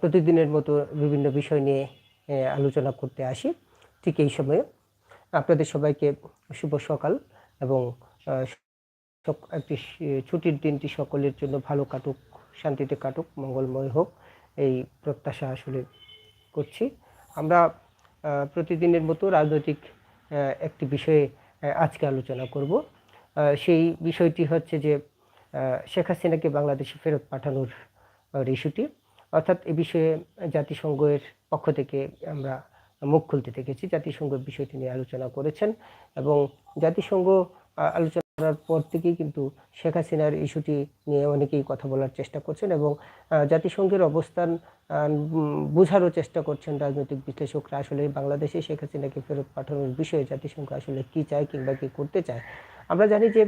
প্রতিদিনের মতো বিভিন্ন বিষয় নিয়ে আলোচনা করতে আসি। ঠিক এই সময়ে আপনাদের সবাইকে শুভ সকাল এবং একটি ছুটির দিনটি সকলের জন্য ভালো কাটুক, শান্তিতে কাটুক, মঙ্গলময় হোক, এই প্রত্যাশা আসলে করছি। আমরা প্রতিদিনের মতো রাজনৈতিক একটি বিষয়ে আজকে আলোচনা করব। সেই বিষয়টি হচ্ছে যে শেখ হাসিনাকে বাংলাদেশে ফেরত পাঠানোর ইস্যুটি অর্থাৎ এ বিষয়ে জাতিসংঘের পক্ষ থেকে আমরা মুখ খুলতে দেখেছি। জাতিসংঘ বিষয়টি নিয়ে আলোচনা করেছেন এবং জাতিসংঘ আলোচনা করার পর থেকেই কিন্তু শেখ হাসিনার ইস্যুটি নিয়ে অনেকেই কথা বলার চেষ্টা করছেন এবং জাতিসংঘের অবস্থান বোঝারও চেষ্টা করছেন রাজনৈতিক বিশ্লেষকরা আসলে বাংলাদেশে শেখ হাসিনাকে ফেরত পাঠানোর বিষয়ে জাতিসংঘ আসলে কি চায় কিংবা কী করতে চায়। আমরা জানি যে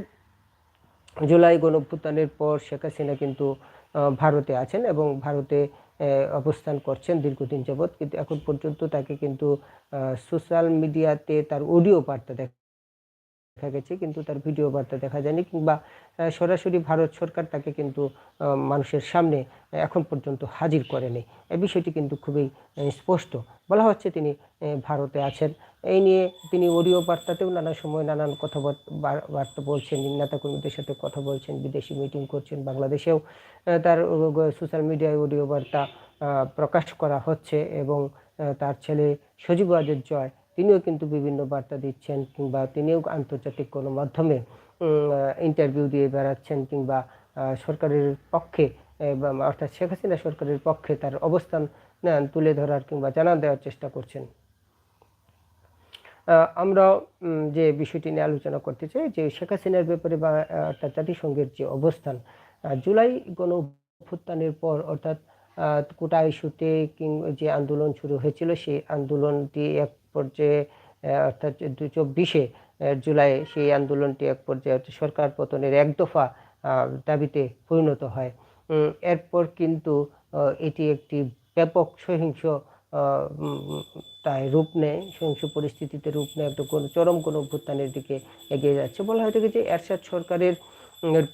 জুলাই গণঅভ্যুত্থানের পর শেখ হাসিনা কিন্তু ভারতে আছেন এবং ভারতে অবস্থান করছেন দীর্ঘদিন যাবৎ। কিন্তু এখন পর্যন্ত তাকে কিন্তু সোশ্যাল মিডিয়াতে তার অডিও বার্তা দেখা দেখা গেছে, কিন্তু তার ভিডিও বার্তা দেখা যায়নি কিংবা সরাসরি ভারত সরকার তাকে কিন্তু মানুষের সামনে এখন পর্যন্ত হাজির করেনি। এই বিষয়টি কিন্তু খুবই স্পষ্ট। বলা হচ্ছে তিনি ভারতে আছেন। এই নিয়ে তিনি অডিও বার্তাতেও নানা সময় নানান কথা বার্তা বলছেন, নেতা কর্মীদের সাথে কথা বলছেন, বিদেশি মিটিং করছেন, বাংলাদেশেও তার সোশ্যাল মিডিয়ায় অডিও বার্তা প্রকাশ করা হচ্ছে এবং তার ছেলে সজীব ওয়াজেদ জয় তিনিও কিন্তু বিভিন্ন বার্তা দিচ্ছেন কিংবা তিনিও আন্তর্জাতিক কোনো মাধ্যমে ইন্টারভিউ দিয়ে বেড়াচ্ছেন কিংবা সরকারের পক্ষে অর্থাৎ শেখ হাসিনা সরকারের পক্ষে তার অবস্থান তুলে ধরার কিংবা জানা দেওয়ার চেষ্টা করছেন। আমরা যে বিষয়টি নিয়ে আলোচনা করতে চাই, যে শেখ হাসিনার ব্যাপারে বা, অর্থাৎ জাতিসংঘের যে অবস্থান জুলাই গণ অভ্যুত্থানের পর অর্থাৎ কোটা ইস্যুতে কিং- যে আন্দোলন শুরু হয়েছিল, সেই আন্দোলনটি এক পর্যায়ে অর্থাৎ দু চব্বিশে জুলাই সেই আন্দোলনটি এক পর্যায়ে হচ্ছে সরকার পতনের এক দফা দাবিতে পরিণত হয়। এরপর কিন্তু এটি একটি ব্যাপক সহিংস তাই রূপ নেয়, সহিংস পরিস্থিতিতে রূপ নেয় একটা কোনো চরম কোনো অভ্যুত্থানের দিকে এগিয়ে যাচ্ছে বলা হয়ে থাকে যে এরশাদ সরকারের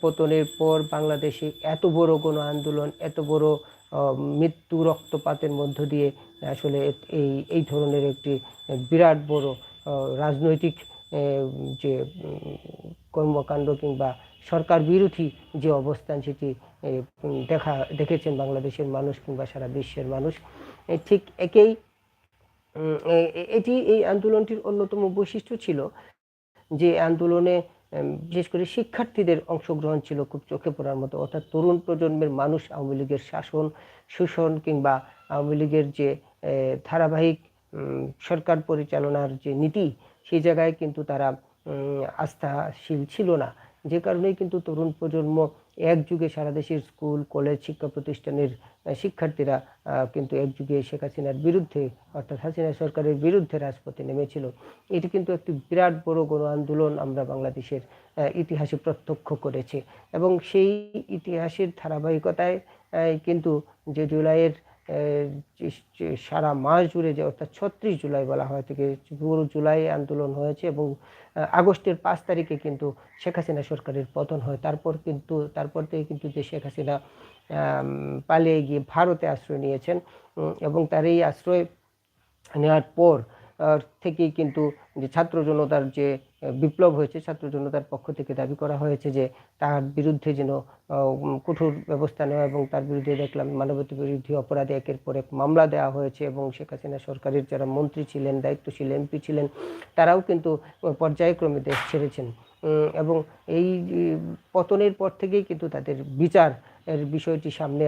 পতনের পর বাংলাদেশে এত বড় কোনো আন্দোলন, এত বড় মৃত্যু রক্তপাতের মধ্য দিয়ে আসলে এই এই ধরনের একটি বিরাট বড় রাজনৈতিক যে কর্মকাণ্ড কিংবা সরকার বিরোধী যে অবস্থান সেটি দেখা, দেখেছেন বাংলাদেশের মানুষ কিংবা সারা বিশ্বের মানুষ ঠিক একেই এটি এই আন্দোলনটির অন্যতম বৈশিষ্ট্য ছিল যে আন্দোলনে বিশেষ করে শিক্ষার্থীদের অংশগ্রহণ ছিল খুব চোখে পড়ার মতো। অর্থাৎ তরুণ প্রজন্মের মানুষ আওয়ামী লীগের শাসন, শোষণ কিংবা আওয়ামী লীগের যে ধারাবাহিক সরকার পরিচালনার যে নীতি সেই জায়গায় কিন্তু তারা আস্থাশীল ছিল না। যে কারণেই কিন্তু তরুণ প্রজন্ম এক যুগে সারা দেশের স্কুল, কলেজ, শিক্ষা প্রতিষ্ঠানের শিক্ষার্থীরা কিন্তু এক যুগে শেখ হাসিনার বিরুদ্ধে, অর্থাৎ হাসিনা সরকারের বিরুদ্ধে রাজপথে নেমেছিল। এটি কিন্তু একটি বিরাট বড় গণ আন্দোলন আমরা বাংলাদেশের ইতিহাসে প্রত্যক্ষ করেছি। এবং সেই ইতিহাসের ধারাবাহিকতায় কিন্তু যে জুলাইয়ের সারা মাস জুড়ে যে অর্থাৎ ছত্রিশ জুলাই বলা হয় থেকে পুরো জুলাই আন্দোলন হয়েছে এবং আগস্টের পাঁচ তারিখে কিন্তু শেখ হাসিনা সরকারের পতন হয়। তারপর কিন্তু, তারপর থেকে কিন্তু যে শেখ হাসিনা পালিয়ে গিয়ে ভারতে আশ্রয় নিয়েছেন এবং তার এই আশ্রয় নেওয়ার পর থেকেই কিন্তু যে ছাত্র জনতার যে বিপ্লব হয়েছে, ছাত্র জনতার পক্ষ থেকে দাবি করা হয়েছে যে তার বিরুদ্ধে যেন কঠোর ব্যবস্থা নেওয়া এবং তার বিরুদ্ধে দেখলাম মানবতা বিরোধী অপরাধে একের পর এক মামলা দেওয়া হয়েছে এবং শেখ হাসিনা সরকারের যারা মন্ত্রী ছিলেন, দায়িত্বশীল এমপি ছিলেন, তারাও কিন্তু পর্যায়ক্রমে দেশ ছেড়েছেন। এবং এই পতনের পর থেকেই কিন্তু তাদের বিচার এর বিষয়টি সামনে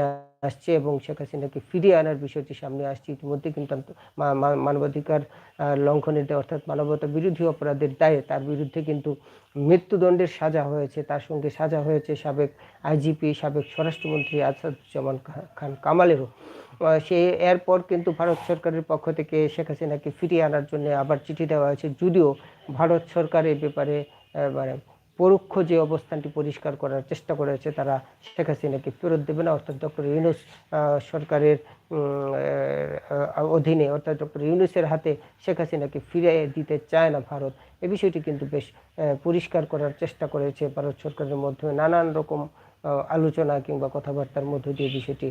আসছে এবং শেখ হাসিনাকে ফিরিয়ে আনার বিষয়টি সামনে আসছে। ইতিমধ্যে কিন্তু মানবাধিকার লঙ্ঘনের অর্থাৎ মানবতা বিরোধী অপরাধের দায়ে তার বিরুদ্ধে কিন্তু মৃত্যুদণ্ডের সাজা হয়েছে, তার সঙ্গে সাজা হয়েছে সাবেক আইজিপি, সাবেক স্বরাষ্ট্রমন্ত্রী আসাদুজ্জামান খান কামালেরও। সে এরপর কিন্তু ভারত সরকারের পক্ষ থেকে শেখ হাসিনাকে ফিরিয়ে আনার জন্য আবার চিঠি দেওয়া হয়েছে। যদিও ভারত সরকার এ ব্যাপারে মানে পরোক্ষ যে অবস্থানটি পরিষ্কার করার চেষ্টা করেছে তারা শেখ হাসিনাকে ফেরত দেবে না, অর্থাৎ ডক্টর ইউনুস সরকারের অধীনে, অর্থাৎ ডক্টর ইউনুসের হাতে শেখ হাসিনাকে ফিরিয়ে দিতে চায় না ভারত। এ বিষয়টি কিন্তু বেশ পরিষ্কার করার চেষ্টা করেছে ভারত সরকারের মাধ্যমে নানান রকম আলোচনা কিংবা কথাবার্তার মধ্য দিয়ে বিষয়টি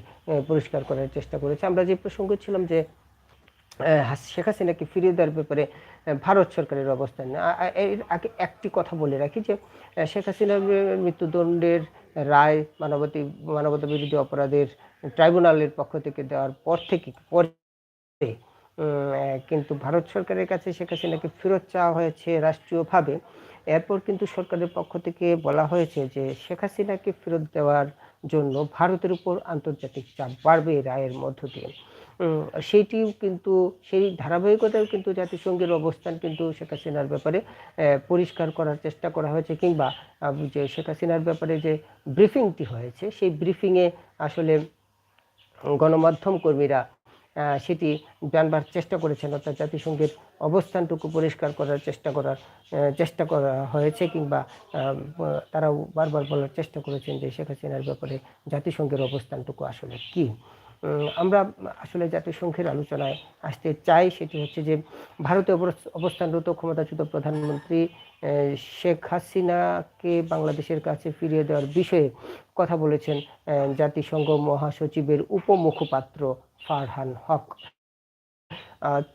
পরিষ্কার করার চেষ্টা করেছে। আমরা যে প্রসঙ্গ ছিলাম যে শেখ হাসিনাকে ফিরিয়ে দেওয়ার ব্যাপারে ভারত সরকারের অবস্থান এর আগে একটি কথা বলে রাখি যে শেখ হাসিনার মৃত্যুদণ্ডের রায় মানবতী মানবতা বিরোধী অপরাধের ট্রাইব্যুনালের পক্ষ থেকে দেওয়ার পর থেকে, পরে কিন্তু ভারত সরকারের কাছে শেখ হাসিনাকে ফেরত চাওয়া হয়েছে রাষ্ট্রীয়ভাবে। এরপর কিন্তু সরকারের পক্ষ থেকে বলা হয়েছে যে, শেখ হাসিনাকে ফেরত দেওয়ার জন্য ভারতের উপর আন্তর্জাতিক চাপ বাড়বে রায়ের মধ্য দিয়ে। সেইটিও কিন্তু, সেই ধারাবাহিকতাও কিন্তু জাতিসংঘের অবস্থান কিন্তু শেখ হাসিনার ব্যাপারে পরিষ্কার করার চেষ্টা করা হয়েছে কিংবা যে শেখ হাসিনার ব্যাপারে যে ব্রিফিংটি হয়েছে, সেই ব্রিফিংয়ে আসলে গণমাধ্যম কর্মীরা সেটি জানবার চেষ্টা করেছেন। অর্থাৎ জাতিসংঘের অবস্থানটুকু পরিষ্কার করার চেষ্টা করার চেষ্টা করা হয়েছে কিংবা তারাও বারবার বলার চেষ্টা করেছেন যে শেখ হাসিনার ব্যাপারে জাতিসংঘের অবস্থানটুকু আসলে কী। আমরা আসলে জাতিসংঘের আলোচনায় আসতে চাই সেটি হচ্ছে যে ভারতে অবস- অবস্থানরত ক্ষমতাচ্যুত প্রধানমন্ত্রী শেখ হাসিনাকে বাংলাদেশের কাছে ফিরিয়ে দেওয়ার বিষয়ে কথা বলেছেন জাতিসংঘ মহাসচিবের উপমুখপাত্র ফারহান হক।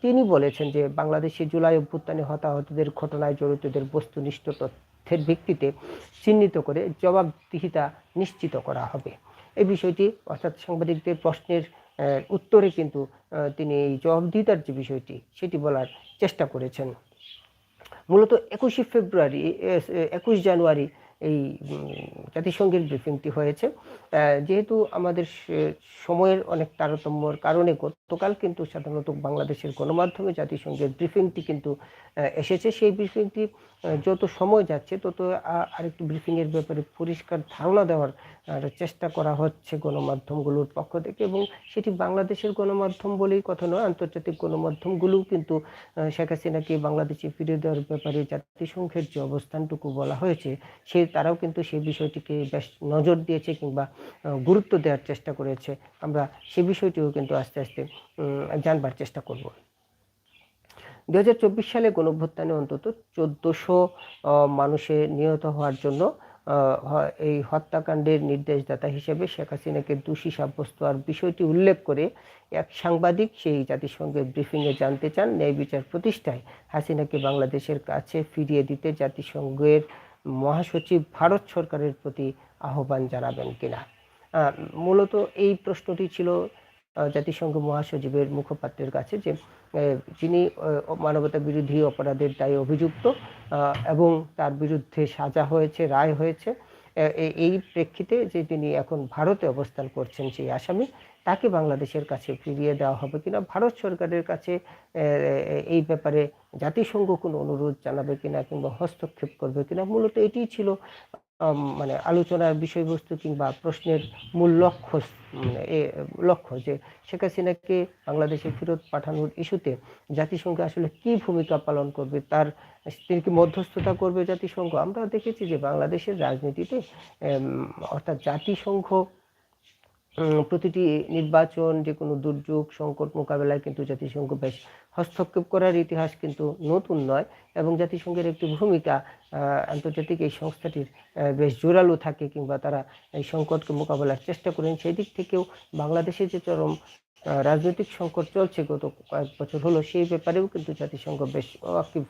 তিনি বলেছেন যে বাংলাদেশে জুলাই অভ্যুত্থানে হতাহতদের ঘটনায় জড়িতদের বস্তুনিষ্ঠ তথ্যের ভিত্তিতে চিহ্নিত করে জবাবদিহিতা নিশ্চিত করা হবে। এই বিষয়টি, অর্থাৎ সাংবাদিকদের প্রশ্নের উত্তরে কিন্তু তিনি এই জবাবদিহিতার যে বিষয়টি, সেটি বলার চেষ্টা করেছেন। মূলত একুশে ফেব্রুয়ারি একুশ জানুয়ারি এই জাতিসংঘের ব্রিফিংটি হয়েছে। যেহেতু আমাদের সময়ের অনেক তারতম্যর কারণে গতকাল কিন্তু সাধারণত বাংলাদেশের গণমাধ্যমে জাতিসংঘের ব্রিফিংটি কিন্তু এসেছে। সেই ব্রিফিংটি যত সময় যাচ্ছে, তত আরেকটি ব্রিফিংয়ের ব্যাপারে পরিষ্কার ধারণা দেওয়ার চেষ্টা করা হচ্ছে গণমাধ্যমগুলোর পক্ষ থেকে এবং সেটি বাংলাদেশের গণমাধ্যম বলেই কথা নয়, আন্তর্জাতিক গণমাধ্যমগুলোও কিন্তু শেখ হাসিনাকে বাংলাদেশে ফিরে দেওয়ার ব্যাপারে জাতিসংঘের যে অবস্থানটুকু বলা হয়েছে, সে তারাও কিন্তু সেই বিষয়টিকে বেশ নজর দিয়েছে কিংবা গুরুত্ব দেওয়ার চেষ্টা করেছে। আমরা সে বিষয়টিও কিন্তু আস্তে আস্তে জানবার চেষ্টা করব। দু হাজার চব্বিশ সালে গণভ্যুত্থানে অন্তত চোদ্দোশো মানুষের নিহত হওয়ার জন্য এই হত্যাকাণ্ডের নির্দেশদাতা হিসেবে শেখ হাসিনাকে দোষী সাব্যস্ত আর বিষয়টি উল্লেখ করে এক সাংবাদিক সেই জাতিসংঘের ব্রিফিংয়ে জানতে চান, ন্যায় বিচার প্রতিষ্ঠায় হাসিনাকে বাংলাদেশের কাছে ফিরিয়ে দিতে জাতিসংঘের মহাসচিব ভারত সরকারের প্রতি আহ্বান জানাবেন কিনা। মূলত এই প্রশ্নটি ছিল জাতিসংঘ মহাসচিবের মুখপাত্রের কাছে যে যিনি মানবতা বিরোধী অপরাধের দায়ে অভিযুক্ত এবং তার বিরুদ্ধে সাজা হয়েছে, রায় হয়েছে এই প্রেক্ষিতে যে তিনি এখন ভারতে অবস্থান করছেন সেই আসামি, তাকে বাংলাদেশের কাছে ফিরিয়ে দেওয়া হবে কিনা, ভারত সরকারের কাছে এই ব্যাপারে জাতিসংঘ কোনো অনুরোধ জানাবে কিনা কিংবা হস্তক্ষেপ করবে কিনা, মূলত এটিই ছিল মানে আলোচনার বিষয়বস্তু কিংবা প্রশ্নের মূল লক্ষ্য মানে এ, লক্ষ্য যে শেখ হাসিনাকে বাংলাদেশে ফেরত পাঠানোর ইস্যুতে জাতিসংঘ আসলে কি ভূমিকা পালন করবে, তার, তিনি কি মধ্যস্থতা করবে জাতিসংঘ? আমরা দেখেছি যে বাংলাদেশের রাজনীতিতে অর্থাৎ জাতিসংঘ প্রতিটি নির্বাচন, যে কোনো দুর্যোগ, সংকট মোকাবেলায় কিন্তু জাতিসংঘ বেশ হস্তক্ষেপ করার ইতিহাস কিন্তু নতুন নয় এবং জাতিসংঘের একটি ভূমিকা আন্তর্জাতিক এই সংস্থাটির বেশ জোরালো থাকে কিংবা তারা এই সংকটকে মোকাবেলার চেষ্টা করেন। সেই দিক থেকেও বাংলাদেশে যে চরম রাজনৈতিক সংকট চলছে, গত কয়েক বছর হলো, সেই ব্যাপারেও কিন্তু জাতিসংঘ বেশ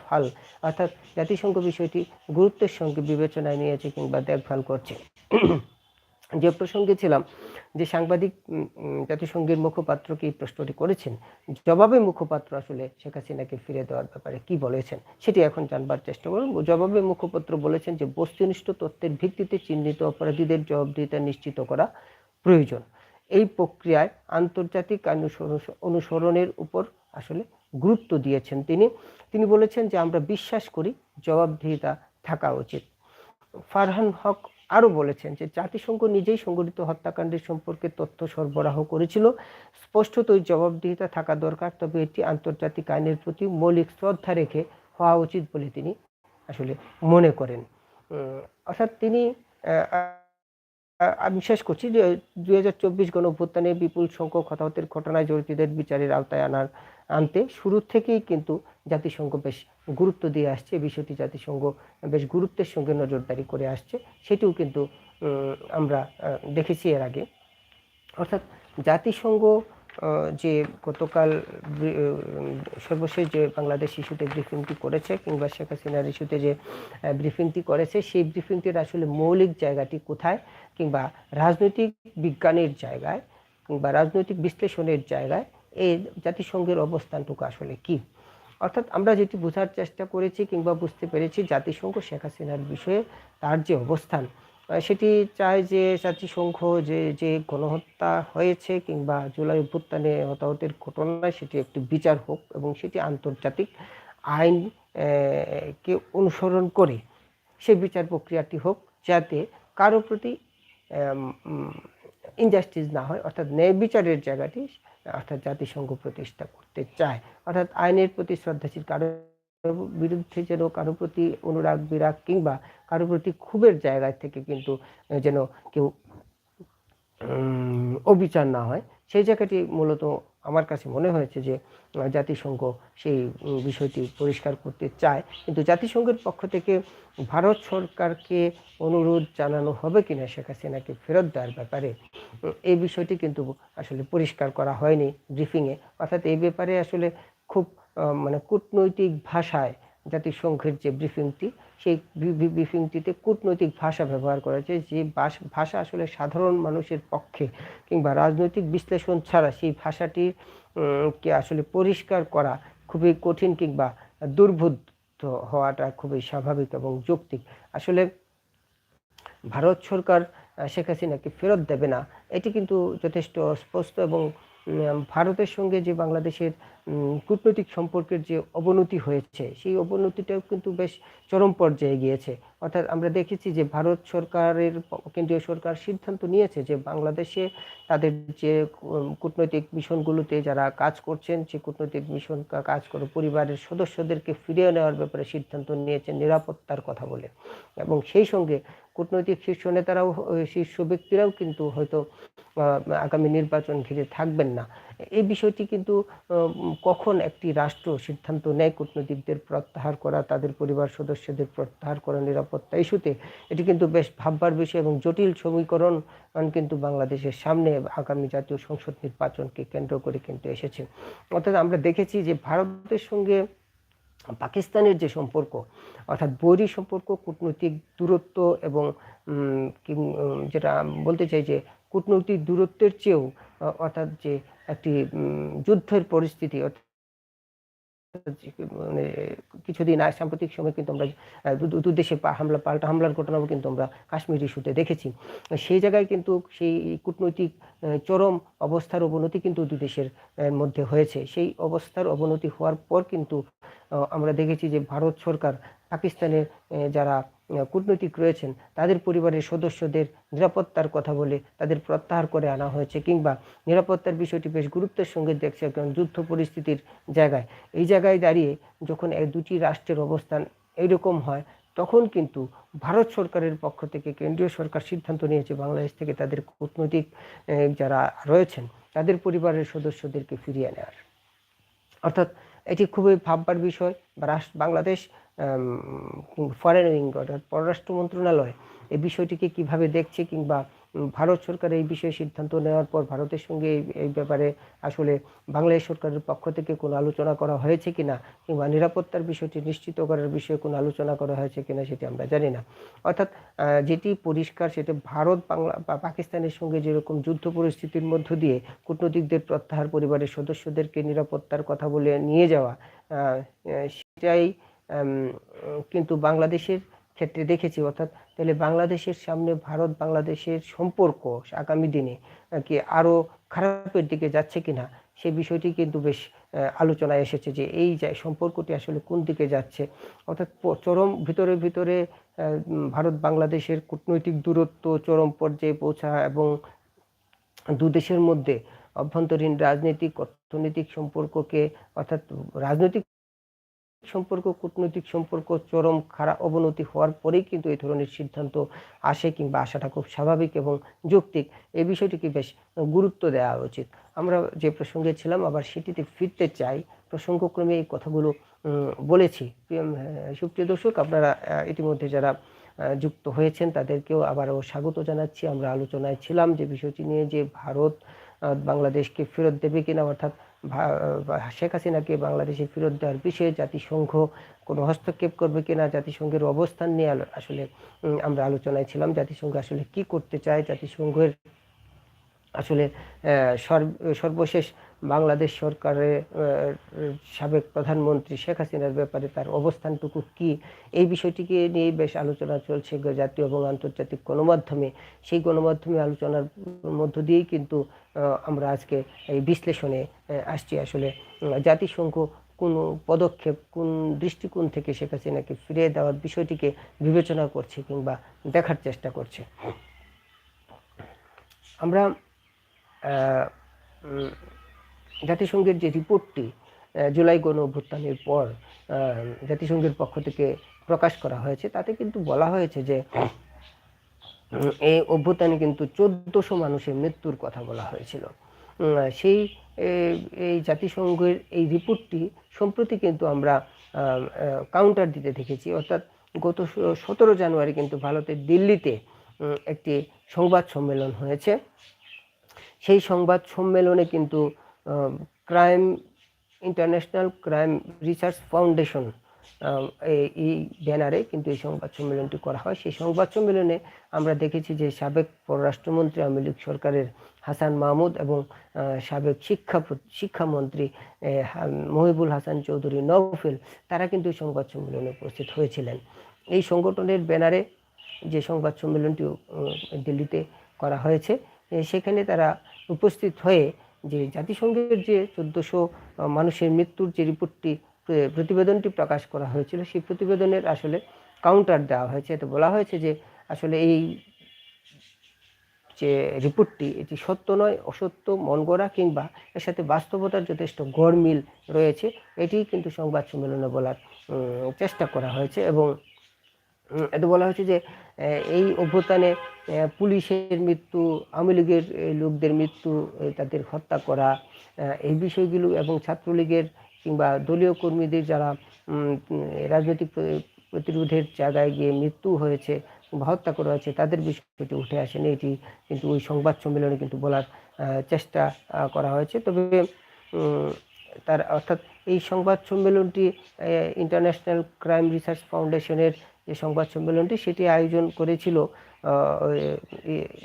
ভালো অর্থাৎ জাতিসংঘ বিষয়টি গুরুত্বের সঙ্গে বিবেচনায় নিয়েছে কিংবা দেখভাল করছে। যে প্রসঙ্গে ছিলাম যে সাংবাদিক জাতিসংঘের মুখপাত্রকে এই প্রশ্নটি করেছেন, জবাবে মুখপাত্র আসলে শেখ হাসিনাকে ফিরে দেওয়ার ব্যাপারে কি বলেছেন সেটি এখন জানবার চেষ্টা করুন। জবাবে মুখপাত্র বলেছেন যে বস্তুনিষ্ঠ তথ্যের ভিত্তিতে চিহ্নিত অপরাধীদের জবাবদিহিতা নিশ্চিত করা প্রয়োজন। এই প্রক্রিয়ায় আন্তর্জাতিক অনুসরণের উপর আসলে গুরুত্ব দিয়েছেন তিনি। তিনি বলেছেন যে আমরা বিশ্বাস করি জবাবদিহিতা থাকা উচিত। ফারহান হক আরও বলেছেন যে জাতিসংঘ নিজেই সংগঠিত হত্যাকাণ্ডের সম্পর্কে তথ্য সরবরাহ করেছিল। স্পষ্টতই জবাবদিহিতা থাকা দরকার, তবে এটি আন্তর্জাতিক আইনের প্রতি মৌলিক শ্রদ্ধা রেখে হওয়া উচিত বলে তিনি আসলে মনে করেন। অর্থাৎ তিনি আমি বিশ্বাস করছি যে দুই হাজার চব্বিশ গণ অভ্যুত্থানে বিপুল সংখ্যক হতাহতের ঘটনায় জড়িতদের বিচারের আওতায় আনার আনতে শুরু থেকেই কিন্তু জাতিসংঘ বেশ গুরুত্ব দিয়ে আসছে, বিষয়টি জাতিসংঘ বেশ গুরুত্বের সঙ্গে নজরদারি করে আসছে, সেটিও কিন্তু আমরা দেখেছি এর আগে। অর্থাৎ জাতিসংঘ যে গতকাল সর্বশেষ যে বাংলাদেশ ইস্যুতে ব্রিফিংটি করেছে কিংবা শেখ হাসিনার ইস্যুতে যে ব্রিফিংটি করেছে, সেই ব্রিফিংটির আসলে মৌলিক জায়গাটি কোথায় কিংবা রাজনৈতিক বিজ্ঞানের জায়গায় কিংবা রাজনৈতিক বিশ্লেষণের জায়গায় এই জাতিসংঘের অবস্থানটুকু আসলে কি? অর্থাৎ আমরা যেটি বোঝার চেষ্টা করেছি কিংবা বুঝতে পেরেছি, জাতিসংঘ শেখ হাসিনার বিষয়ে তার যে অবস্থান সেটি চায় যে জাতিসংঘ যে যে গণহত্যা হয়েছে কিংবা জুলাই অভ্যুত্থানে হতাহতের ঘটনায় সেটি একটি বিচার হোক এবং সেটি আন্তর্জাতিক আইন কে অনুসরণ করে সেই বিচার প্রক্রিয়াটি হোক যাতে কারও প্রতি ইনজাস্টিস না হয়, অর্থাৎ ন্যায় বিচারের জায়গাটি অর্থাৎ জাতিসংঘ প্রতিষ্ঠা করতে চায়। অর্থাৎ আইনের প্রতি শ্রদ্ধাশীল, কারও বিরুদ্ধে যেন কারও প্রতি অনুরাগ, বিরাগ কিংবা কারও প্রতি ক্ষোভের জায়গা থেকে কিন্তু যেন কেউ অবিচার না হয়, সেই জায়গাটি মূলত আমার কাছে মনে হয়েছে যে জাতিসংঘ সেই বিষয়টি পরিষ্কার করতে চায়। কিন্তু জাতিসংঘের পক্ষ থেকে ভারত সরকারকে অনুরোধ জানানো হবে কিনা শেখ হাসিনাকে ফেরত দেওয়ার ব্যাপারে এই বিষয়টি কিন্তু আসলে পরিষ্কার করা হয়নি ব্রিফিংয়ে। অর্থাৎ এই ব্যাপারে আসলে খুব মানে কূটনৈতিক ভাষায় জাতিসংঘের যে ব্রিফিংটি সেই ব্রিফিংটিতে কূটনৈতিক ভাষা ব্যবহার করেছে, যে ভাষ- আসলে সাধারণ মানুষের পক্ষে কিংবা রাজনৈতিক বিশ্লেষণ ছাড়া সেই ভাষাটি কে আসলে পরিষ্কার করা খুবই কঠিন কিংবা দুর্বোধ্য হওয়াটা খুবই স্বাভাবিক এবং যৌক্তিক। আসলে ভারত সরকার শেখ হাসিনাকে ফেরত দেবে না, এটি কিন্তু যথেষ্ট স্পষ্ট এবং ভারতের সঙ্গে যে বাংলাদেশের কূটনৈতিক সম্পর্কের যে অবনতি হয়েছে, সেই অবনতিটাও কিন্তু বেশ চরম পর্যায়ে গিয়েছে। অর্থাৎ আমরা দেখেছি যে ভারত সরকারের, কেন্দ্রীয় সরকার সিদ্ধান্ত নিয়েছে যে বাংলাদেশে তাদের যে কূটনৈতিক মিশনগুলোতে যারা কাজ করছেন, সে কূটনৈতিক মিশন কাজ করে পরিবারের সদস্যদেরকে ফিরিয়ে নেওয়ার ব্যাপারে সিদ্ধান্ত নিয়েছে নিরাপত্তার কথা বলে। এবং সেই সঙ্গে কূটনৈতিক শীর্ষ নেতারাও শীর্ষ ব্যক্তিরাও কিন্তু হয়তো আগামী নির্বাচন ঘিরে থাকবেন না। এই বিষয়টি কিন্তু কখন একটি রাষ্ট্র সিদ্ধান্ত নেয় কূটনৈতিকদের প্রত্যাহার করা, তাদের পরিবার সদস্যদের প্রত্যাহার করা, নিরাপত্তা ইস্যুতে, এটি কিন্তু বেশ ভাববার বিষয় এবং জটিল সমীকরণ কিন্তু বাংলাদেশের সামনে আগামী জাতীয় সংসদ নির্বাচনকে কেন্দ্র করে কিন্তু এসেছে। অর্থাৎ আমরা দেখেছি যে ভারতের সঙ্গে পাকিস্তানের যে সম্পর্ক, অর্থাৎ বৈরী সম্পর্ক, কূটনৈতিক দূরত্ব এবং যেটা বলতে চাই যে কূটনৈতিক দূরত্বের চেয়েও অর্থাৎ যে একটি যুদ্ধের পরিস্থিতি, অর্থাৎ মানে কিছুদিন আগে সাম্প্রতিক সময় কিন্তু আমরা দু- দেশে হামলা, পাল্টা হামলার ঘটনাও কিন্তু আমরা কাশ্মীর ইস্যুতে দেখেছি। সেই জায়গায় কিন্তু সেই কূটনৈতিক চরম অবস্থার অবনতি কিন্তু দু দেশের মধ্যে হয়েছে। সেই অবস্থার অবনতি হওয়ার পর কিন্তু আমরা দেখেছি যে ভারত সরকার পাকিস্তানের যারা কূটনৈতিক রয়েছেন, তাদের পরিবারের সদস্যদের নিরাপত্তার কথা বলে তাদের প্রত্যাহার করে আনা হয়েছে কিংবা নিরাপত্তার বিষয়টি বেশ গুরুত্বের সঙ্গে দেখছে কারণ যুদ্ধ পরিস্থিতির জায়গায়। এই জায়গায় দাঁড়িয়ে যখন এই দুটি রাষ্ট্রের অবস্থান এইরকম হয়, তখন কিন্তু ভারত সরকারের পক্ষ থেকে কেন্দ্রীয় সরকার সিদ্ধান্ত নিয়েছে বাংলাদেশ থেকে তাদের কূটনৈতিক যারা রয়েছেন, তাদের পরিবারের সদস্যদেরকে ফিরিয়ে নেওয়ার। অর্থাৎ এটি খুবই ভাববার বিষয় বাংলাদেশ ফরেন উইং অর্থাৎ পররাষ্ট্র মন্ত্রণালয়, এই বিষয়টিকে কীভাবে দেখছে কিংবা ভারত সরকার এই বিষয়ে সিদ্ধান্ত নেওয়ার পর ভারতের সঙ্গে এই ব্যাপারে আসলে বাংলাদেশ সরকারের পক্ষ থেকে কোনো আলোচনা করা হয়েছে কিনা, কিংবা নিরাপত্তার বিষয়টি নিশ্চিত করার বিষয়ে কোনো আলোচনা করা হয়েছে কিনা সেটি আমরা জানি না। অর্থাৎ যেটি পরিষ্কার সেটা ভারত, বাংলা পাকিস্তানের সঙ্গে যেরকম যুদ্ধ পরিস্থিতির মধ্য দিয়ে কূটনৈতিকদের প্রত্যাহার পরিবারের সদস্যদেরকে নিরাপত্তার কথা বলে নিয়ে যাওয়া সেটাই কিন্তু বাংলাদেশের ক্ষেত্রে দেখেছি, অর্থাৎ তাহলে বাংলাদেশের সামনে ভারত বাংলাদেশের সম্পর্ক আগামী দিনে কি আরও খারাপের দিকে যাচ্ছে কিনা, সে বিষয়টি কিন্তু বেশ আলোচনায় এসেছে যে এই যে সম্পর্কটি আসলে কোন দিকে যাচ্ছে। অর্থাৎ চরম ভিতরে ভিতরে ভারত বাংলাদেশের কূটনৈতিক দূরত্ব, চরম পর্যায়ে পৌঁছা এবং দু দেশের মধ্যে অভ্যন্তরীণ রাজনৈতিক, অর্থনৈতিক সম্পর্ককে, অর্থাৎ রাজনৈতিক সম্পর্ক কূটনৈতিক সম্পর্ক চরম খারাপ অবনতি হওয়ার পরেই কিন্তু এই ধরনের সিদ্ধান্ত আসে কিংবা আসাটা খুব স্বাভাবিক এবং যৌক্তিক। এই বিষয়টিকে বেশ গুরুত্ব দেওয়া উচিত। আমরা যে প্রসঙ্গে ছিলাম আবার সেটিতে ফিরতে চাই। প্রসঙ্গক্রমে এই কথাগুলো বলেছি। প্রিয়, সুপ্রিয় দর্শক আপনারা ইতিমধ্যে যারা যুক্ত হয়েছেন তাদেরকেও আবারও স্বাগত জানাচ্ছি। আমরা আলোচনায় ছিলাম যে বিষয়টি নিয়ে যে ভারত বাংলাদেশকে ফেরত দেবে কিনা অর্থাৎ শেখ হাসিনাকে বাংলাদেশে ফেরত দেওয়ার বিষয়ে জাতিসংঘ কোনো হস্তক্ষেপ করবে কিনা, জাতিসংঘের অবস্থান নিয়ে আসলে আমরা আলোচনায় ছিলাম জাতিসংঘ আসলে কি করতে চায়, জাতিসংঘের আসলে সর্বশেষ বাংলাদেশ সরকারের সাবেক প্রধানমন্ত্রী শেখ হাসিনার ব্যাপারে তার অবস্থানটুকু কি? এই বিষয়টিকে নিয়ে বেশ আলোচনা চলছে জাতীয় এবং আন্তর্জাতিক গণমাধ্যমে। সেই গণমাধ্যমে আলোচনার মধ্য দিয়েই কিন্তু আমরা আজকে এই বিশ্লেষণে আসছি। আসলে জাতিসংঘ কোন পদক্ষেপ, কোন দৃষ্টিকোণ থেকে শেখ হাসিনাকে ফিরিয়ে দেওয়ার বিষয়টিকে বিবেচনা করছে কিংবা দেখার চেষ্টা করছে? আমরা জাতিসংঘের যে রিপোর্টটি জুলাই গণ অভ্যুত্থানের পর জাতিসংঘের পক্ষ থেকে প্রকাশ করা হয়েছে, তাতে কিন্তু বলা হয়েছে যে, এই অভ্যুত্থানে কিন্তু চোদ্দশো মানুষের মৃত্যুর কথা বলা হয়েছিল। সেই এই জাতিসংঘের এই রিপোর্টটি সম্প্রতি কিন্তু আমরা কাউন্টার দিতে দেখেছি। অর্থাৎ গত সতেরো জানুয়ারি কিন্তু ভারতের দিল্লিতে একটি সংবাদ সম্মেলন হয়েছে। সেই সংবাদ সম্মেলনে কিন্তু crime international crime research foundation এই ব্যানারে কিন্তু এই সংবাদ সম্মেলনটি করা হয়। সেই সংবাদ সম্মেলনে আমরা দেখেছি যে সাবেক পররাষ্ট্রমন্ত্রী আওয়ামী লীগ সরকারের হাসান মাহমুদ এবং সাবেক শিক্ষা শিক্ষামন্ত্রী মহিবুল হাসান চৌধুরী নওফেল, তারা কিন্তু এই সংবাদ সম্মেলনে উপস্থিত হয়েছিলেন। এই সংগঠনের ব্যানারে যে সংবাদ সম্মেলনটি দিল্লিতে করা হয়েছে সেখানে তারা উপস্থিত হয়ে যে জাতিসংঘের যে চোদ্দোশো মানুষের মৃত্যুর যে রিপোর্টটি প্রতিবেদনটি প্রকাশ করা হয়েছিল, সেই প্রতিবেদনের আসলে কাউন্টার দেওয়া হয়েছে। এতে বলা হয়েছে যে আসলে এই যে রিপোর্টটি, এটি সত্য নয়, অসত্য মন গড়া কিংবা এর সাথে বাস্তবতার যথেষ্ট গড়মিল রয়েছে। এটি কিন্তু সংবাদ সম্মেলনে বলার চেষ্টা করা হয়েছে এবং এতে বলা হয়েছে যে এই অভ্যুত্থানে পুলিশের মৃত্যু, আওয়ামী লীগের লোকদের মৃত্যু তাদের হত্যা করা এই বিষয়গুলো এবং ছাত্রলীগের কিংবা দলীয় কর্মীদের যারা রাজনৈতিক প্রতিরোধের জায়গায় গিয়ে মৃত্যু হয়েছে হত্যা করা হয়েছে, তাদের বিষয়টি উঠে আসেনি। এটি কিন্তু ওই সংবাদ সম্মেলনে কিন্তু বলার চেষ্টা করা হয়েছে। তবে তার অর্থাৎ এই সংবাদ সম্মেলনটি ইন্টারন্যাশনাল ক্রাইম রিসার্চ ফাউন্ডেশনের যে সংবাদ সম্মেলনটি সেটি আয়োজন করেছিল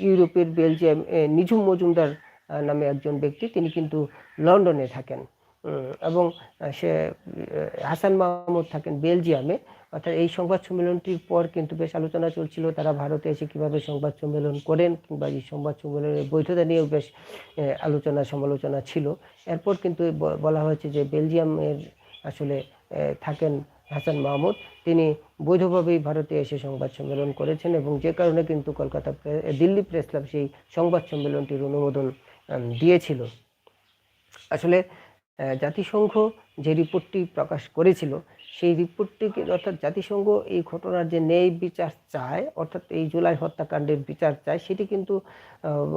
ইউরোপের বেলজিয়াম নিঝুম মজুমদার নামে একজন ব্যক্তি, তিনি কিন্তু লন্ডনে থাকেন। এবং সে হাসান মাহমুদ থাকেন বেলজিয়ামে। অর্থাৎ এই সংবাদ সম্মেলনটির পর কিন্তু বেশ আলোচনা চলছিল, তারা ভারতে এসে কীভাবে সংবাদ সম্মেলন করেন কিংবা এই সংবাদ সম্মেলনের বৈধতা নিয়েও বেশ আলোচনা সমালোচনা ছিল। এরপর কিন্তু বলা হয়েছে যে বেলজিয়ামের আসলে থাকেন হাসান মাহমুদ। তিনি বৈধভাবেই ভারতে এসে সংবাদ সম্মেলন করেছেন এবং যে কারণে কিন্তু কলকাতা দিল্লি প্রেস ক্লাব সেই সংবাদ সম্মেলনটির অনুমোদন দিয়েছিল। আসলে জাতিসংঘ যে রিপোর্টটি প্রকাশ করেছিল, সেই রিপোর্টটিকে অর্থাৎ জাতিসংঘ এই ঘটনার যে ন্যায় বিচার চায়, অর্থাৎ এই জুলাই হত্যাকাণ্ডের বিচার চায়, সেটি কিন্তু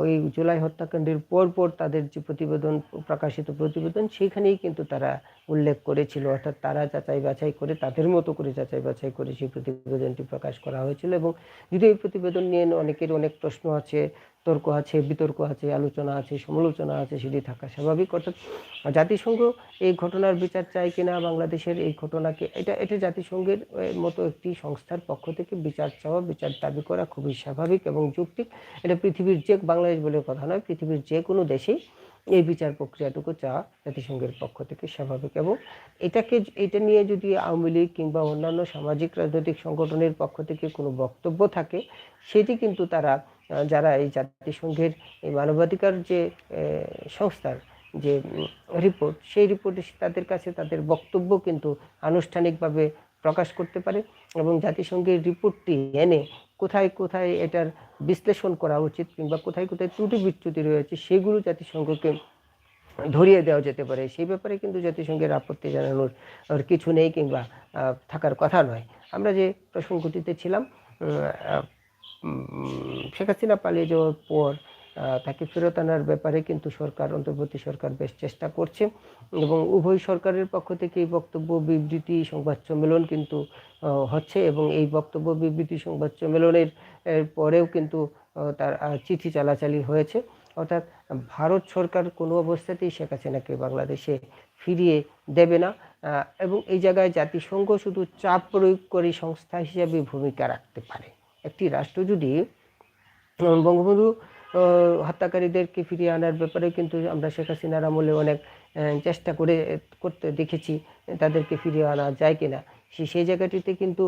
ওই জুলাই হত্যাকাণ্ডের পর পর তাদের যে প্রতিবেদন, প্রকাশিত প্রতিবেদন, সেখানেই কিন্তু তারা উল্লেখ করেছিল। অর্থাৎ তারা যাচাই বাছাই করে, তাদের মতো করে যাচাই বাছাই করে সেই প্রতিবেদনটি প্রকাশ করা হয়েছিল এবং যদি এই প্রতিবেদন নিয়ে অনেকের অনেক প্রশ্ন আছে তর্ক আছে, বিতর্ক আছে, আলোচনা আছে, সমালোচনা আছে, সেটি থাকা স্বাভাবিক। অর্থাৎ জাতিসংঘ এই ঘটনার বিচার চায় কিনা, বাংলাদেশের এই ঘটনাকে, এটা এটা জাতিসংঘের মতো একটি সংস্থার পক্ষ থেকে বিচার চাওয়া, বিচার দাবি করা খুবই স্বাভাবিক এবং যৌক্তিক। এটা পৃথিবীর যে বাংলাদেশ বলে কথা নয়, পৃথিবীর যে কোনো দেশেই এই বিচার প্রক্রিয়াটুকু চাওয়া জাতিসংঘের পক্ষ থেকে স্বাভাবিক এবং এটাকে এটা নিয়ে যদি আওয়ামী লীগ কিংবা অন্যান্য সামাজিক রাজনৈতিক সংগঠনের পক্ষ থেকে কোনো বক্তব্য থাকে, সেটি কিন্তু তারা যারা এই জাতিসংঘের এই মানবাধিকার যে সংস্থার যে রিপোর্ট সেই রিপোর্টে তাদের কাছে তাদের বক্তব্য কিন্তু আনুষ্ঠানিকভাবে প্রকাশ করতে পারে এবং জাতিসংঘের রিপোর্টটি এনে কোথায় কোথায় এটার বিশ্লেষণ করা উচিত কিংবা কোথায় কোথায় ত্রুটি বিচ্যুতি রয়েছে সেগুলো জাতিসংঘকে ধরিয়ে দেওয়া যেতে পারে। সেই ব্যাপারে কিন্তু জাতিসংঘের আপত্তি জানানোর কিছু নেই কিংবা থাকার কথা নয়। আমরা যে প্রসঙ্গটিতে ছিলাম শেখ হাসিনা পালিয়ে যাওয়ার পর তাকে ফেরত আনার ব্যাপারে কিন্তু সরকার, অন্তর্বর্তী সরকার বেশ চেষ্টা করছে এবং উভয় সরকারের পক্ষ থেকে এই বক্তব্য, বিবৃতি, সংবাদ সম্মেলন কিন্তু হচ্ছে এবং এই বক্তব্য, বিবৃতি, সংবাদ সম্মেলনের পরেও কিন্তু তার চিঠি চালাচালি হয়েছে। অর্থাৎ ভারত সরকার কোনো অবস্থাতেই শেখ হাসিনাকে বাংলাদেশে ফিরিয়ে দেবে না এবং এই জায়গায় জাতিসংঘ শুধু চাপ প্রয়োগকারী সংস্থা হিসেবে ভূমিকা রাখতে পারে। একটি রাষ্ট্র যদি বঙ্গবন্ধু হত্যাকারীদেরকে ফিরিয়ে আনার ব্যাপারে কিন্তু আমরা শেখ হাসিনার আমলে অনেক চেষ্টা করে, করতে দেখেছি, তাদেরকে ফিরিয়ে আনা যায় কিনা। সেই জায়গাটিতে কিন্তু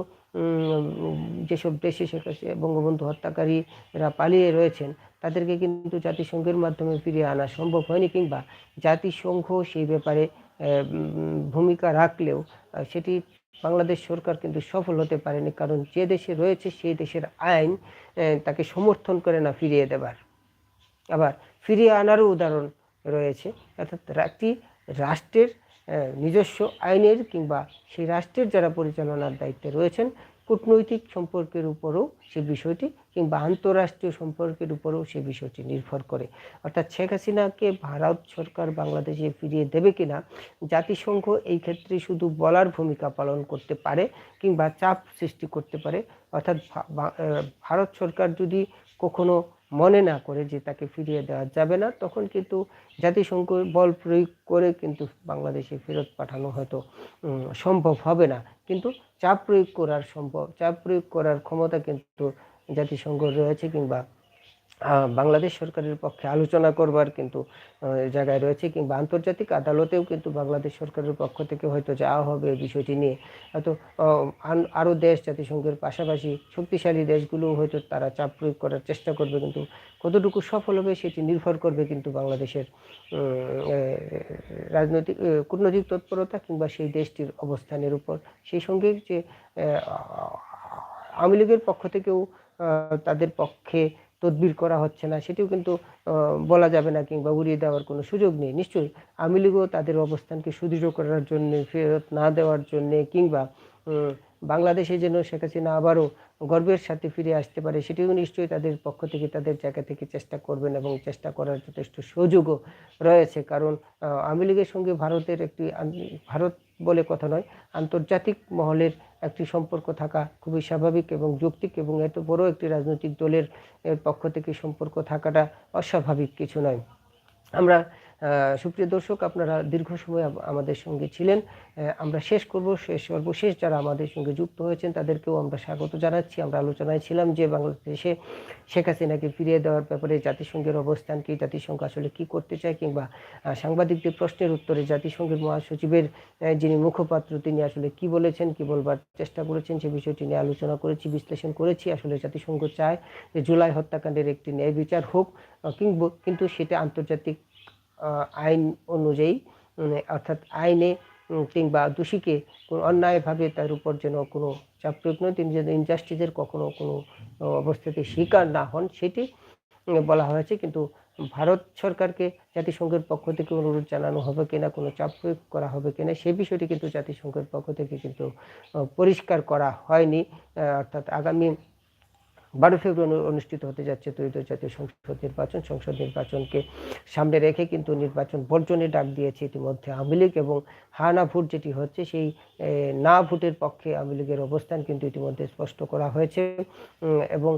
যেসব দেশে শেখ হাসিনা বঙ্গবন্ধু হত্যাকারীরা পালিয়ে রয়েছেন, তাদেরকে কিন্তু জাতিসংঘের মাধ্যমে ফিরিয়ে আনা সম্ভব হয়নি কিংবা জাতিসংঘ সেই ব্যাপারে ভূমিকা রাখলেও সেটি বাংলাদেশ সরকার কিন্তু সফল হতে পারেনি, কারণ যে দেশে রয়েছে সেই দেশের আইন তাকে সমর্থন করে না ফিরিয়ে দেবার। আবার ফিরিয়ে আনারও উদাহরণ রয়েছে, অর্থাৎ একটি রাষ্ট্রের নিজস্ব আইনের কিংবা সেই রাষ্ট্রের যারা পরিচালনার দায়িত্বে রয়েছেন কূটনৈতিক সম্পর্কের উপরও সে বিষয়টি কিংবা আন্তঃরাষ্ট্রীয় সম্পর্কের উপরেও সে বিষয়টি নির্ভর করে। অর্থাৎ শেখ হাসিনাকে ভারত সরকার বাংলাদেশে ফিরিয়ে দেবে কিনা, জাতিসংঘ এই ক্ষেত্রে শুধু বলার ভূমিকা পালন করতে পারে কিংবা চাপ সৃষ্টি করতে পারে। অর্থাৎ ভারত সরকার যদি কখনো মনে না করে যে তাকে ফিরিয়ে দেওয়া যাবে না, তখন কিন্তু জাতিসংঘ বল প্রয়োগ করে কিন্তু বাংলাদেশে ফেরত পাঠানো হয়তো সম্ভব হবে না। কিন্তু চাপ প্রয়োগ করার সম্ভব চাপ প্রয়োগ করার ক্ষমতা কিন্তু জাতিসংঘ রয়েছে কিংবা বাংলাদেশ সরকারের পক্ষে আলোচনা করবার কিন্তু জায়গায় রয়েছে কিংবা আন্তর্জাতিক আদালতেও কিন্তু বাংলাদেশ সরকারের পক্ষ থেকে হয়তো যাওয়া হবে বিষয়টি নিয়ে। হয়তো আরও দেশ জাতিসংঘের পাশাপাশি শক্তিশালী দেশগুলো হয়তো তারা চাপ প্রয়োগ করার চেষ্টা করবে কিন্তু কতটুকু সফল হবে সেটি নির্ভর করবে কিন্তু বাংলাদেশের রাজনৈতিক কূটনৈতিক তৎপরতা কিংবা সেই দেশটির অবস্থানের উপর। সেই সঙ্গে যে আওয়ামী লীগের পক্ষ থেকেও তাদের পক্ষে তদবির করা হচ্ছে না, সেটিও কিন্তু বলা যাবে না কিংবা উড়িয়ে দেওয়ার কোনো সুযোগ নেই। নিশ্চয়ই আওয়ামী লীগও তাদের অবস্থানকে সুদৃঢ় করার জন্যে, ফেরত না দেওয়ার জন্যে কিংবা বাংলাদেশে যেন শেখ হাসিনা আবারও গর্বের সাথে ফিরে আসতে পারে, সেটিও নিশ্চয়ই তাদের পক্ষ থেকে, তাদের জায়গা থেকে চেষ্টা করবেন এবং চেষ্টা করার যথেষ্ট সুযোগও রয়েছে। কারণ আওয়ামী লীগের সঙ্গে ভারতের একটি ভারত বলে কথা নয়, আন্তর্জাতিক মহলের একটি সম্পর্ক থাকা খুবই স্বাভাবিক এবং যৌক্তিক এবং এত বড় একটি রাজনৈতিক দলের পক্ষ থেকে সম্পর্ক থাকাটা অস্বাভাবিক কিছু নয়। আমরা সুপ্রিয় দর্শক, আপনারা দীর্ঘ সময় আমাদের সঙ্গে ছিলেন। আমরা শেষ করব, শেষ সর্বশেষ যারা আমাদের সঙ্গে যুক্ত হয়েছেন, তাদেরকেও আমরা স্বাগত জানাচ্ছি। আমরা আলোচনায় ছিলাম যে বাংলাদেশে শেখ হাসিনাকে ফিরিয়ে দেওয়ার ব্যাপারে জাতিসংঘের অবস্থান কি, জাতিসংঘ আসলে কি করতে চায়, কিংবা সাংবাদিকদের প্রশ্নের উত্তরে জাতিসংঘের মহাসচিবের যিনি মুখপাত্র, তিনি আসলে কি বলেছেন, কি বলবার চেষ্টা করেছেন, সে বিষয়টি নিয়ে আলোচনা করেছি, বিশ্লেষণ করেছি। আসলে জাতিসংঘ চায় যে জুলাই হত্যাকাণ্ডের একটি ন্যায় বিচার হোক কিন্তু সেটা আন্তর্জাতিক আইন অনুযায়ী অর্থাৎ আইনে কিংবা দোষীকে কোনো অন্যায়ভাবে তার উপর যেন কোনো চাপ প্রয়োগ নয়, তিনি যেন ইনজাস্টিসের কখনো কোনো অবস্থাতে শিকার না হন, সেটি বলা হয়েছে। কিন্তু ভারত সরকারকে জাতিসংঘের পক্ষ থেকে অনুরোধ জানানো হবে কিনা, কোনো চাপ প্রয়োগ করা হবে কিনা, সে বিষয়টি কিন্তু জাতিসংঘের পক্ষ থেকে কিন্তু পরিষ্কার করা হয়নি। অর্থাৎ আগামী বারো ফেব্রুয়ারি অনুষ্ঠিত হতে যাচ্ছে ত্রয়োদশ জাতীয় সংসদ নির্বাচন। সংসদ নির্বাচনকে সামনে রেখে কিন্তু নির্বাচন বর্জনের ডাক দিয়েছে ইতিমধ্যে আওয়ামী লীগ এবং হা না ভোট যেটি হচ্ছে সেই না ভোটের পক্ষে আওয়ামী লীগের অবস্থান কিন্তু ইতিমধ্যে স্পষ্ট করা হয়েছে। এবং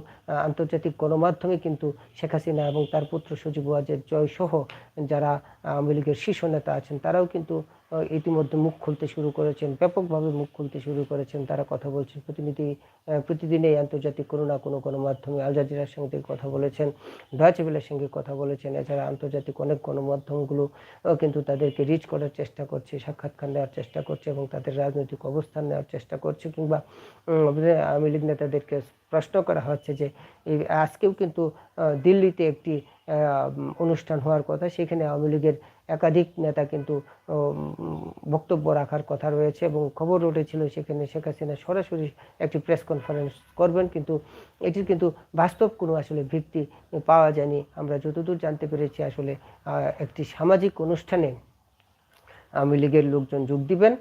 আন্তর্জাতিক গণমাধ্যমে কিন্তু শেখ হাসিনা এবং তার পুত্র সজীব ওয়াজের জয়সহ যারা আওয়ামী লীগের শীর্ষ নেতা আছেন, তারাও কিন্তু ইতিমধ্যে মুখ খুলতে শুরু করেছেন, ব্যাপকভাবে মুখ খুলতে শুরু করেছেন। তারা কথা বলছেন, প্রতিনিধি প্রতিদিনেই আন্তর্জাতিক কোনো না কোনো গণমাধ্যমে আল জাজিরার সঙ্গে কথা বলেছেন ডয়েচেবেলের সঙ্গে কথা বলেছেন। এছাড়া আন্তর্জাতিক অনেক গণমাধ্যমগুলো কিন্তু তাদেরকে রিচ করার চেষ্টা করছে, সাক্ষাৎকার নেওয়ার চেষ্টা করছে এবং তাদের রাজনৈতিক অবস্থান নেওয়ার চেষ্টা করছে কিংবা আওয়ামী লীগ নেতাদেরকে প্রশ্ন করা হচ্ছে যে আজকেও কিন্তু দিল্লিতে একটি অনুষ্ঠান হওয়ার কথা। সেখানে আওয়ামী লীগের একাধিক নেতা কিন্তু বক্তব্য রাখার কথা রয়েছে এবং খবর উঠেছিল সেখানে শেখ হাসিনা সরাসরি একটি প্রেস কনফারেন্স করবেন। কিন্তু এটির কিন্তু বাস্তব কোনো আসলে ভিত্তি পাওয়া যায়নি। আমরা যতদূর জানতে পেরেছি আসলে একটি সামাজিক অনুষ্ঠানে আওয়ামী লীগের লোকজন যোগ দিবেন।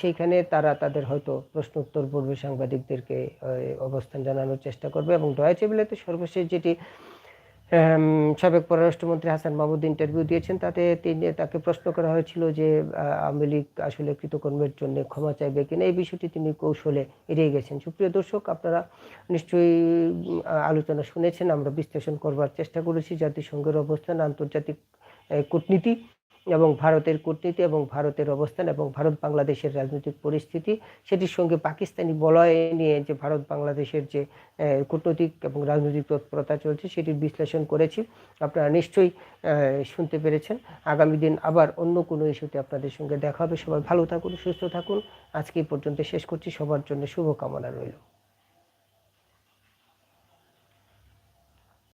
সেইখানে তারা তাদের হয়তো প্রশ্ন উত্তর পূর্বে সাংবাদিকদেরকে অবস্থান জানানোর চেষ্টা করবে এবং ডয়েচেবেলেতে সর্বশেষ যেটি সাবেক পররাষ্ট্রমন্ত্রী হাসান মাহমুদ ইন্টারভিউ দিয়েছেন। তাতে তিনি, তাকে প্রশ্ন করা হয়েছিল যে আওয়ামী লীগ আসলে কৃতকর্মের জন্য ক্ষমা চাইবে কিনা? এই বিষয়টি তিনি কৌশলে এড়িয়ে গেছেন। সুপ্রিয় দর্শক, আপনারা নিশ্চয়ই আলোচনা শুনেছেন। আমরা বিশ্লেষণ করবার চেষ্টা করেছি। জাতিসংঘের অবস্থান, আন্তর্জাতিক কূটনীতি। এবং ভারতের কূটনীতি এবং ভারতের অবস্থান এবং ভারত বাংলাদেশের রাজনৈতিক পরিস্থিতি, সেটির সঙ্গে পাকিস্তানি বলয় নিয়ে যে ভারত বাংলাদেশের যে কূটনৈতিক এবং রাজনৈতিক তৎপরতা চলছে, সেটির বিশ্লেষণ করেছি। আপনারা নিশ্চয়ই শুনতে পেরেছেন। আগামী দিন আবার অন্য কোনো ইস্যুতে আপনাদের সঙ্গে দেখা হবে। সবাই ভালো থাকুন, সুস্থ থাকুন। আজকে পর্যন্ত শেষ করছি। সবার জন্য শুভকামনা রইল।